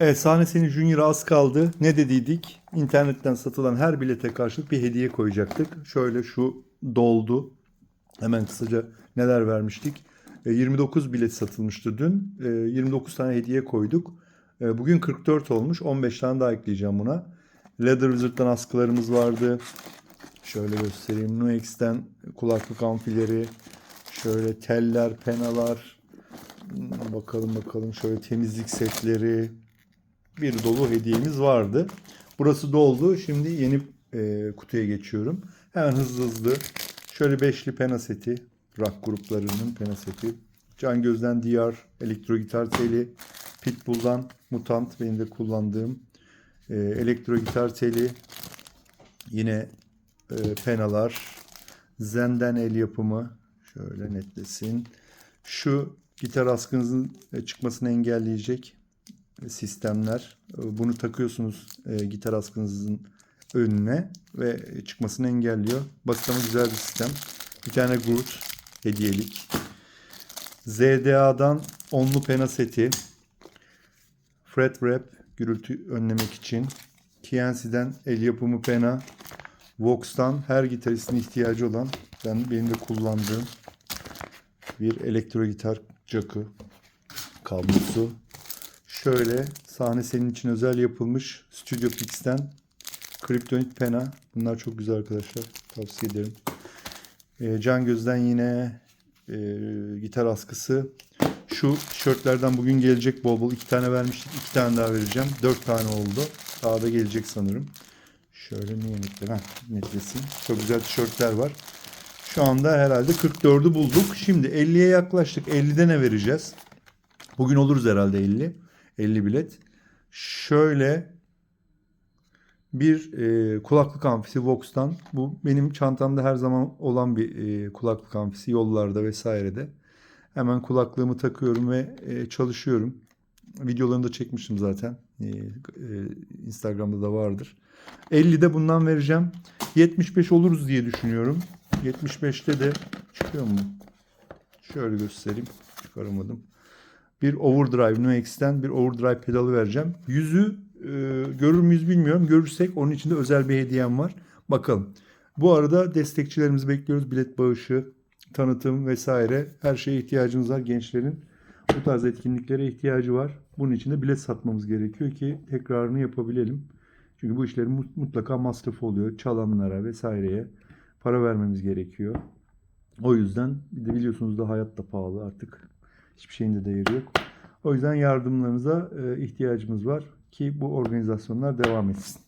Evet sahne senin Junior'a az kaldı. Ne dediydik? İnternetten satılan her bilete karşılık bir hediye koyacaktık. Şöyle şu doldu. Hemen kısaca neler vermiştik? E, 29 bilet satılmıştı dün. E, 29 tane hediye koyduk. E, Bugün 44 olmuş. 15 tane daha ekleyeceğim buna. Leather Wizard'dan askılarımız vardı. Şöyle göstereyim. Nuex'ten kulaklık amfileri. Şöyle teller, penalar. Hmm, Bakalım bakalım. Şöyle temizlik setleri. Bir dolu hediyemiz vardı. Burası doldu. Şimdi yeni e, kutuya geçiyorum. Hemen hızlı hızlı. Şöyle beşli pena seti. Rock gruplarının pena seti. Can Göz'den DR, elektro gitar teli. Pitbull'dan Mutant benim de kullandığım e, elektro gitar teli. Yine e, penalar. Zen'den el yapımı. Şöyle netlesin. Şu gitar askınızın e, çıkmasını engelleyecek sistemler. E, Bunu takıyorsunuz e, gitar askınızın önüne ve çıkmasını engelliyor. Basit ama güzel bir sistem. Bir tane Groot hediyelik. ZDA'dan onlu pena seti. Fret wrap gürültü önlemek için. Kiansi'den el yapımı pena. Vox'tan her gitaristin ihtiyacı olan ben benim de kullandığım bir elektro gitar jackı kablosu. Şöyle sahne senin için özel yapılmış Studio Pix'ten Kryptonit pena. Bunlar çok güzel arkadaşlar. Tavsiye ederim. Ee, Can Göz'den yine e, gitar askısı. Şu tişörtlerden bugün gelecek bol bol. iki tane vermiştik. iki tane daha vereceğim. Dört tane oldu. Daha da gelecek sanırım. Şöyle niye netler? Heh, netlesin. Çok güzel tişörtler var. Şu anda herhalde 44'ü bulduk. Şimdi 50'ye yaklaştık. 50'de ne vereceğiz? Bugün oluruz herhalde 50. 50 bilet. Şöyle bir e, kulaklık amfisi Vox'tan. Bu benim çantamda her zaman olan bir e, kulaklık amfisi yollarda vesairede. Hemen kulaklığımı takıyorum ve e, çalışıyorum. Videolarını da çekmiştim zaten. E, e, Instagram'da da vardır. 50 de bundan vereceğim. 75 oluruz diye düşünüyorum. 75'te de çıkıyor mu? Şöyle göstereyim. Çıkaramadım. Bir overdrive Nuex'ten bir overdrive pedalı vereceğim. Yüzü e, görür müyüz bilmiyorum. Görürsek onun için de özel bir hediyem var. Bakalım. Bu arada destekçilerimizi bekliyoruz. Bilet bağışı, tanıtım vesaire. Her şeye ihtiyacımız var. Gençlerin bu tarz etkinliklere ihtiyacı var. Bunun için de bilet satmamız gerekiyor ki tekrarını yapabilelim. Çünkü bu işlerin mut- mutlaka masrafı oluyor. Çalanlara vesaireye para vermemiz gerekiyor. O yüzden bir de biliyorsunuz da hayat da pahalı artık. Hiçbir şeyin de değeri yok. O yüzden yardımlarınıza e, ihtiyacımız var ki bu organizasyonlar devam etsin.